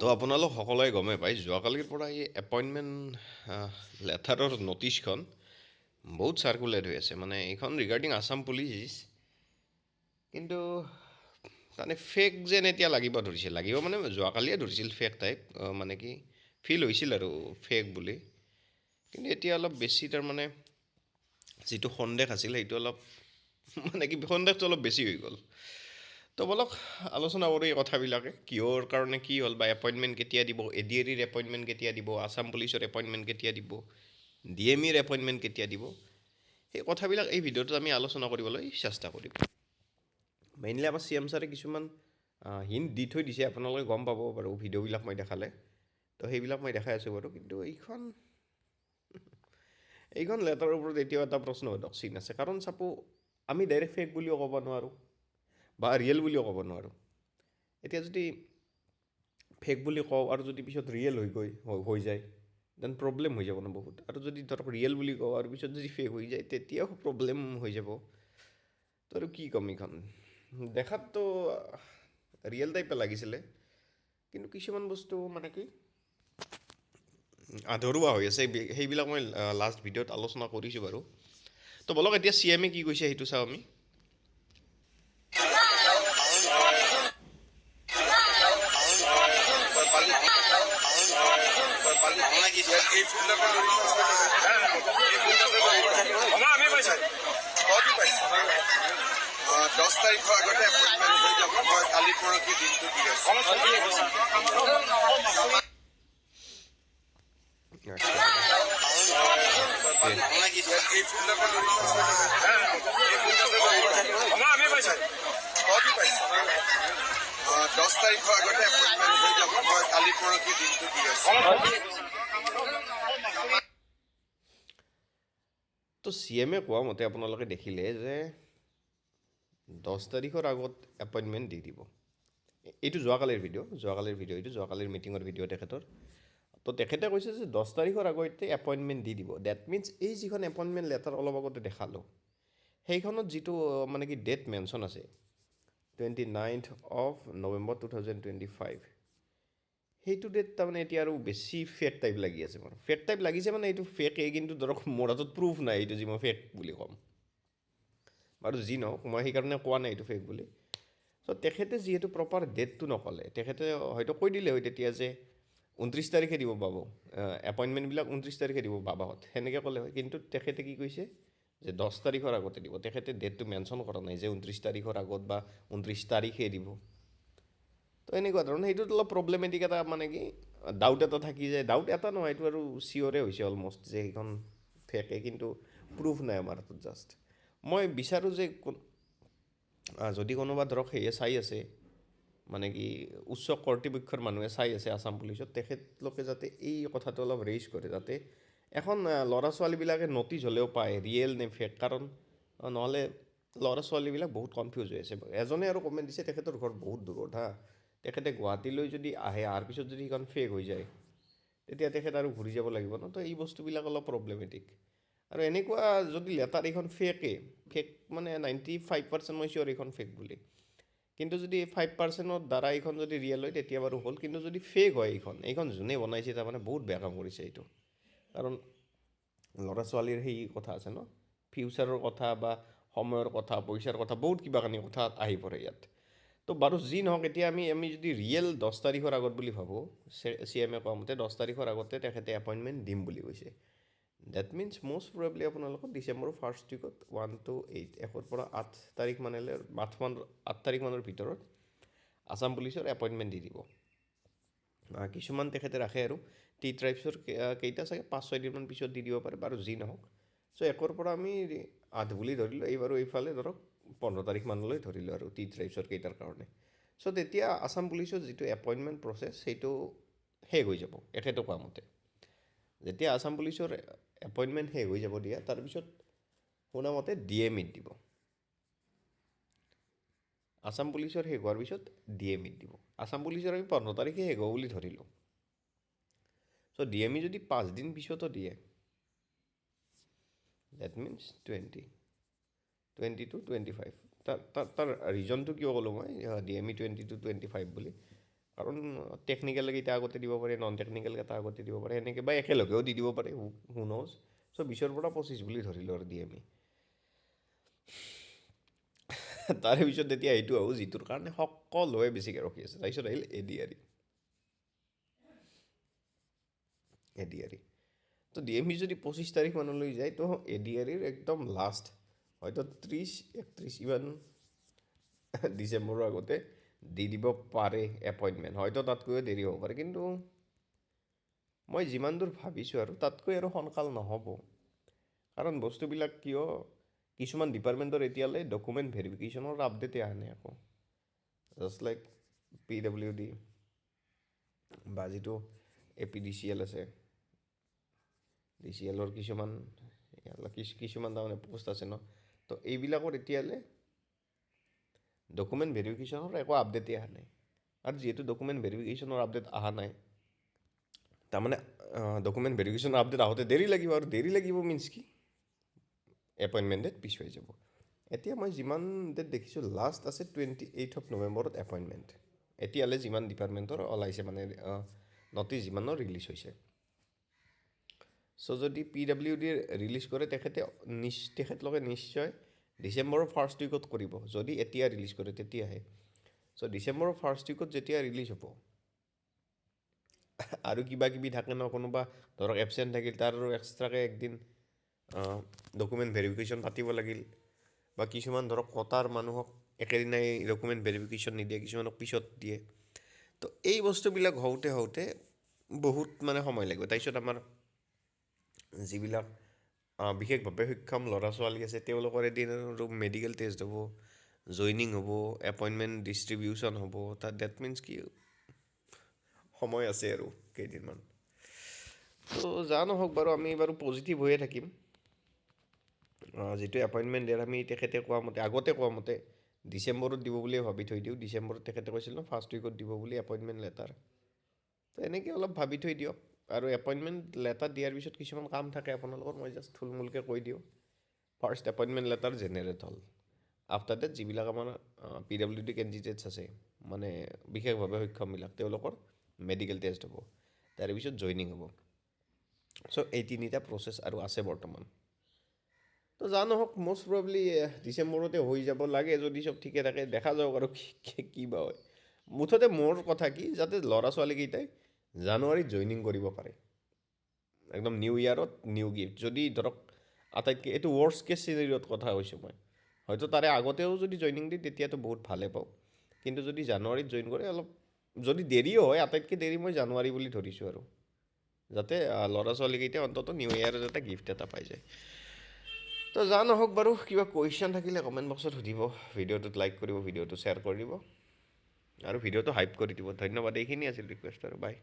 তো আপোনালোক সকলোৱে গমেই পায় যোৱাকালিৰ পৰা এই এপইণ্টমেণ্ট লেটাৰৰ ন'টিছখন বহুত চাৰ্কুলেট হৈ আছে। মানে এইখন ৰিগাৰ্ডিং আছাম পুলিচ কিন্তু মানে ফেক যেন এতিয়া লাগিব ধৰিছিল লাগিব মানে যোৱাকালিয়ে ধৰিছিল ফেক টাইপ মানে কি ফিল হৈছিল আৰু ফেক বুলি। কিন্তু এতিয়া অলপ বেছি তাৰমানে যিটো সন্দেহ আছিল সেইটো অলপ মানে কি সন্দেহটো অলপ বেছি হৈ গ'ল। তো বলক আলোচনা কৰোঁ এই কথাবিলাকে কিহৰ কাৰণে কি হ'ল বা এপইণ্টমেণ্ট কেতিয়া দিব এ ডি এৰিৰ এপইণ্টমেণ্ট কেতিয়া দিব আছাম পুলিচৰ এপইণ্টমেণ্ট কেতিয়া দিব ডি এম ইৰ এপইণ্টমেণ্ট কেতিয়া দিব সেই কথাবিলাক এই ভিডিঅ'টোত আমি আলোচনা কৰিবলৈ চেষ্টা কৰিম। মেইনলি আমাৰ চি এম ছাৰে কিছুমান হিণ্ট দি থৈ দিছে আপোনালোকে গম পাব বাৰু ভিডিঅ'বিলাক মই দেখালে। তো সেইবিলাক মই দেখাই আছোঁ বাৰু কিন্তু এইখন এইখন লেটাৰৰ ওপৰত এতিয়াও এটা প্ৰশ্নবোধক চিন আছে। কাৰণ চাপো আমি ডাইৰেক্ট ফেক বুলিও ক'ব নোৱাৰোঁ। বা ৰিয়েল বুলিও ক'ব নোৱাৰোঁ। এতিয়া যদি ফেক বুলি কওঁ আৰু যদি পিছত ৰিয়েল হৈ গৈ, হৈ- যায় দেন প্ৰব্লেম হৈ যাব ন বহুত। আৰু যদি ধৰক ৰিয়েল বুলি কওঁ আৰু পিছত যদি ফেক হৈ যায়, তেতিয়াও প্ৰব্লেম হৈ যাব। তো আৰু কি ক'ম এইখন? দেখাততো ৰিয়েল টাইপে লাগিছিলে, কিন্তু কিছুমান বস্তু মানে কি, আধৰুৱা হৈ আছে। সেই- সেইবিলাক মই লাষ্ট ভিডিঅ'ত আলোচনা কৰিছোঁ বাৰু। তো বলক এতিয়া চি এমে কি কৈছে সেইটো চাওঁ আমি। আমি পাইছোঁ কতো পাইছে দহ তাৰিখৰ আগতে এপইণ্টমেণ্ট হৈ যাব মই কালি পৰহি দিনটো দি আছোঁ এই আমি পাইছোঁ কতো পাইছে দহ তাৰিখৰ আগতে এপইণ্টমেণ্ট হৈ যাব মই কালি পৰহি দিনটো দি আছোঁ তো চি এমে কোৱা মতে আপোনালোকে দেখিলে যে দহ তাৰিখৰ আগত এপইণ্টমেণ্ট দি দিব। এইটো যোৱাকালিৰ ভিডিঅ' যোৱাকালিৰ ভিডিঅ' এইটো যোৱাকালিৰ মিটিঙৰ ভিডিঅ' তেখেতৰ। তো তেখেতে কৈছে যে দহ তাৰিখৰ আগতে এপইণ্টমেণ্ট দি দিব। ডেট মিনছ এই যিখন এপইণ্টমেণ্ট লেটাৰ অলপ আগতে দেখালোঁ, সেইখনত যিটো মানে কি ডেট মেনশ্যন আছে twenty ninth of November two thousand twenty five সেইটো ডেট তাৰমানে এতিয়া আৰু বেছি ফেক টাইপ লাগি আছে মোৰ। ফেক টাইপ লাগিছে মানে এইটো ফেকেই কিন্তু ধৰক মোৰ হাতত প্ৰুফ নাই, এইটো যি মই ফেক বুলি ক'ম। বাৰু যি নহওক, মই সেইকাৰণে কোৱা নাই এইটো ফেক বুলি। চ' তেখেতে যিহেতু প্ৰপাৰ ডেটটো নক'লে, তেখেতে হয়তো কৈ দিলে হয় তেতিয়া যে ঊনত্ৰিছ তাৰিখে দিব পাব এপইণ্টমেণ্টবিলাক ঊনত্ৰিছ তাৰিখে দিব বাবাহঁত, সেনেকৈ ক'লে হয়। কিন্তু তেখেতে কি কৈছে যে দহ তাৰিখৰ আগতে দিব। তেখেতে ডেটটো মেনশ্যন কৰা নাই যে ঊনত্ৰিছ তাৰিখৰ আগত বা ঊনত্ৰিছ তাৰিখে দিব। তো এনেকুৱা ধৰণৰ। সেইটোত অলপ প্ৰব্লেমেটিক এটা মানে কি ডাউট এটা থাকি যায়। ডাউট এটা নহয়, এইটো আৰু চিয়'ৰে হৈছে অলমষ্ট যে সেইখন ফেকে কিন্তু প্ৰুফ নাই আমাৰ হাতত জাষ্ট মই বিচাৰোঁ যে যদি কোনোবা ধৰক সেয়ে চাই আছে মানে কি উচ্চ কৰ্তৃপক্ষৰ মানুহে চাই আছে আছাম পুলিচত, তেখেতলোকে যাতে এই কথাটো অলপ ৰেইজ কৰে, যাতে এখন ল'ৰা ছোৱালীবিলাকে নটিচ হ'লেও পায় ৰিয়েল নে ফেক কাৰণ নহ'লে ল'ৰা ছোৱালীবিলাক বহুত কনফিউজ হৈ আছে। এজনে আৰু কমেণ্ট দিছে, তেখেতৰ ঘৰ বহুত দূৰত, হা। তেখেতে গুৱাহাটীলৈ যদি আহে অহাৰ পিছত যদি সেইখন ফেক হৈ যায়, তেতিয়া তেখেত আৰু ঘূৰি যাব লাগিব ন? তো এই বস্তুবিলাক অলপ প্ৰব্লেমেটিক আৰু এনেকুৱা যদি লেটাৰ এইখন ফেকে ফেক মানে নাইণ্টি ফাইভ পাৰ্চেণ্ট মই চিয়'ৰ এইখন ফেক বুলি। কিন্তু যদি ফাইভ পাৰ্চেণ্টৰ দ্বাৰা এইখন যদি ৰিয়েল হয়, তেতিয়া বাৰু হ'ল। কিন্তু যদি ফেক হয় এইখন এইখন যোনে বনাইছে তাৰমানে বহুত বেয়া কাম কৰিছে এইটো। কাৰণ ল'ৰা ছোৱালীৰ সেই কথা আছে ন? ফিউচাৰৰ কথা বা সময়ৰ কথা, পইচাৰ কথা, বহুত কিবা কানি কথা আহি পৰে ইয়াত। তো বাৰু যি নহওক, এতিয়া আমি আমি যদি ৰিয়েল দহ তাৰিখৰ আগত বুলি ভাবোঁ, চি এম কোৱা মতে দহ তাৰিখৰ আগতে তেখেতে এপইণ্টমেণ্ট দিম বুলি কৈছে। ডেট মিনছ মষ্ট প্ৰবেবলি আপোনালোকক ডিচেম্বৰৰ ফাৰ্ষ্ট উইকত ওৱান টু এইট একৰ পৰা আঠ তাৰিখ মানলৈ, আঠ মান আঠ তাৰিখ মানৰ ভিতৰত আছাম পুলিচৰ এপইণ্টমেণ্ট দি দিব। কিছুমান তেখেতে ৰাখে আৰু। টি ট্ৰাইবছৰ কেইটা চাগে পাঁচ ছয়দিনমান পিছত দি দিব পাৰে, বাৰু যি নহওক। চ' একৰ পৰা আমি আঠ বুলি ধৰিলোঁ এই বাৰু এইফালে ধৰক পোন্ধৰ তাৰিখ মানলৈ ধৰিলোঁ আৰু টি ট্ৰাইবছৰ কেইটাৰ কাৰণে। চ' তেতিয়া আছাম পুলিচৰ যিটো এপইণ্টমেণ্ট প্ৰচেছ সেইটো শেষ হৈ যাব এখেতে কোৱা মতে। যেতিয়া আছাম পুলিচৰ এপইণ্টমেণ্ট শেষ হৈ যাব দিয়া তাৰপিছত শুনামতে ডি এম ইত দিব। আছাম পুলিচৰ শেষ হোৱাৰ পিছত ডি এম ইত দিব। আছাম পুলিচৰ আমি পোন্ধৰ তাৰিখে শেষ হ'ব বুলি ধৰিলোঁ। চ' ডি এম ই যদি পাঁচদিন পিছতো দিয়ে date means twenty twenty two twenty five তাৰ তাৰ ৰিজনটো কিয় ক'লোঁ মই? D M E twenty two twenty five বুলি। কাৰণ টেকনিকেলকেইটা আগতে দিব পাৰে নন টেকনিকেলকেইটা আগতে দিব পাৰে এনেকৈ বা একেলগেও দি দিব পাৰে হু ন'জ চ' বিছৰ পৰা পঁচিছ বুলি ধৰিলোঁ আৰু দি আমি তাৰে পিছত তেতিয়া এইটো আহোঁ যিটোৰ কাৰণে সকলোৱে বেছিকৈ ৰখি আছে। তাৰপিছত Ahil A D R E A D R E তো ডি এম ই যদি পঁচিছ তাৰিখ মানলৈ যায়, তো এ ডি আৰ ইৰ একদম লাষ্ট হয়তো ত্ৰিছ একত্ৰিছ ইমান ডিচেম্বৰৰ আগতে দি দিব পাৰে এপইণ্টমেণ্ট হয়তো তাতকৈও দেৰি হ'ব পাৰে, কিন্তু মই যিমান দূৰ ভাবিছোঁ আৰু তাতকৈ আৰু সোনকাল নহ'ব। কাৰণ বস্তুবিলাক কিয়, কিছুমান ডিপাৰ্টমেণ্টৰ এতিয়ালৈ ডকুমেণ্ট ভেৰিফিকেশ্যনৰ আপডেটে অহা নাই আকৌ just like P W D বা যিটো এ পি ডি চি এল আছে। ডি চি এলৰ কিছুমান কিছু- কিছুমান তাৰমানে পোষ্ট আছে ন। তো এইবিলাকৰ এতিয়ালৈ ডকুমেণ্ট ভেৰিফিকেশ্যনৰ একো আপডেটেই অহা নাই। আৰু যিহেতু ডকুমেণ্ট ভেৰিফিকেশ্যনৰ আপডেট অহা নাই, তাৰমানে ডকুমেণ্ট ভেৰিফিকেশ্যনৰ আপডেট আহোঁতে দেৰি লাগিব। আৰু দেৰি লাগিব মিনছ কি? এপইণ্টমেণ্ট ডেট পিছুৱাই যাব। এতিয়া মই যিমান ডেট দেখিছোঁ লাষ্ট আছে টুৱেণ্টি এইট অফ নৱেম্বৰত এপইণ্টমেণ্ট এতিয়ালৈ যিমান ডিপাৰ্টমেণ্টৰ ওলাইছে মানে নটিচ যিমানৰ ৰিলিজ হৈছে। চ' যদি পি ডাব্লিউ ডি ৰিলিজ কৰে, তেখেতে নিচ, তেখেতলোকে নিশ্চয় ডিচেম্বৰৰ ফাৰ্ষ্ট উইকত কৰিব যদি এতিয়া ৰিলিজ কৰে তেতিয়াহে। চ' ডিচেম্বৰৰ ফাৰ্ষ্ট উইকত যেতিয়া ৰিলিজ হ'ব আৰু কিবা কিবি থাকে ন কোনোবা ধৰক এবচেণ্ট থাকিল তাৰ আৰু এক্সট্ৰাকৈ একদিন ডকুমেণ্ট ভেৰিফিকেশ্যন পাতিব লাগিল বা কিছুমান ধৰক কটাৰ মানুহক একেদিনাই ডকুমেণ্ট ভেৰিফিকেশ্যন নিদিয়ে কিছুমানক পিছত দিয়ে। তো এই বস্তুবিলাক হওঁতে হওঁতে বহুত মানে সময় লাগিব। তাৰপিছত আমাৰ যিবিলাক বিশেষভাৱে সক্ষম ল'ৰা ছোৱালী আছে তেওঁলোকৰ এদিন আৰু মেডিকেল টেষ্ট হ'ব জইনিং হ'ব এপইণ্টমেণ্ট ডিষ্ট্ৰিবিউশ্যন হ'ব তাত ডেট মিনছ কি সময় আছে আৰু কেইদিনমান তো যা নহওক বাৰু আমি বাৰু পজিটিভ হৈয়ে থাকিম যিটো এপইণ্টমেণ্ট ডেট আমি তেখেতে কোৱা মতে আগতে কোৱা মতে ডিচেম্বৰত দিব বুলিয়ে ভাবি থৈ দিওঁ ডিচেম্বৰত তেখেতে কৈছিল ন ফাৰ্ষ্ট উইকত দিব বুলি এপইণ্টমেণ্ট লেটাৰ তো এনেকৈ অলপ ভাবি থৈ দিয়ক আৰু এপইণ্টমেণ্ট লেটাৰ দিয়াৰ পিছত কিছুমান কাম থাকে আপোনালোকৰ, মই জাষ্ট থুলমূলকৈ কৈ দিওঁ। ফাৰ্ষ্ট এপইণ্টমেণ্ট লেটাৰ জেনেৰেট হ'ল। আফটাৰ ডেট যিবিলাক আমাৰ পি ডাব্লিউ ডি কেণ্ডিডেটছ আছে মানে বিশেষভাৱে সক্ষমবিলাক, তেওঁলোকৰ মেডিকেল টেষ্ট হ'ব, তাৰে পিছত জইনিং হ'ব। চ' এই তিনিটা প্ৰচেছ আৰু আছে বৰ্তমান। তো যা নহওক মষ্ট প্ৰবলি ডিচেম্বৰতে হৈ যাব, লাগে যদি চব ঠিকে থাকে, দেখা যাওক আৰু কি বা হয়। মুঠতে মোৰ কথা কি, যাতে ল'ৰা ছোৱালীকেইটাই জানুৱাৰীত জইনিং কৰিব পাৰে। একদম নিউ ইয়েৰত নিউ গিফ্ট যদি ধৰক, আটাইতকৈ, এইটো ৱৰ্ষ্ট কেছ চিনেৰিয়ত কথা কৈছোঁ মই। হয়তো তাৰে আগতেও যদি জইনিং দিয়ে, তেতিয়াতো বহুত ভালে পাওঁ। কিন্তু যদি জানুৱাৰীত জইন কৰে, অলপ, যদি দেৰিও হয়, আটাইতকৈ দেৰি মই জানুৱাৰী বুলি ধৰিছোঁ আৰু। যাতে ল'ৰা ছোৱালীকেইটাই অন্ততঃ নিউ ইয়েৰত এটা গিফ্ট এটা পাই যায়। তো যা নহওক বাৰু, কিবা কুৱেশ্যন থাকিলে কমেণ্ট বক্সত সুধিব। ভিডিঅ'টোত লাইক কৰিব, ভিডিঅ'টো শ্বেয়াৰ কৰি দিব। আৰু ভিডিঅ'টো হাইপ কৰি দিব। ধন্যবাদ এইখিনি আছিল ৰিকুৱেষ্ট আৰু বাই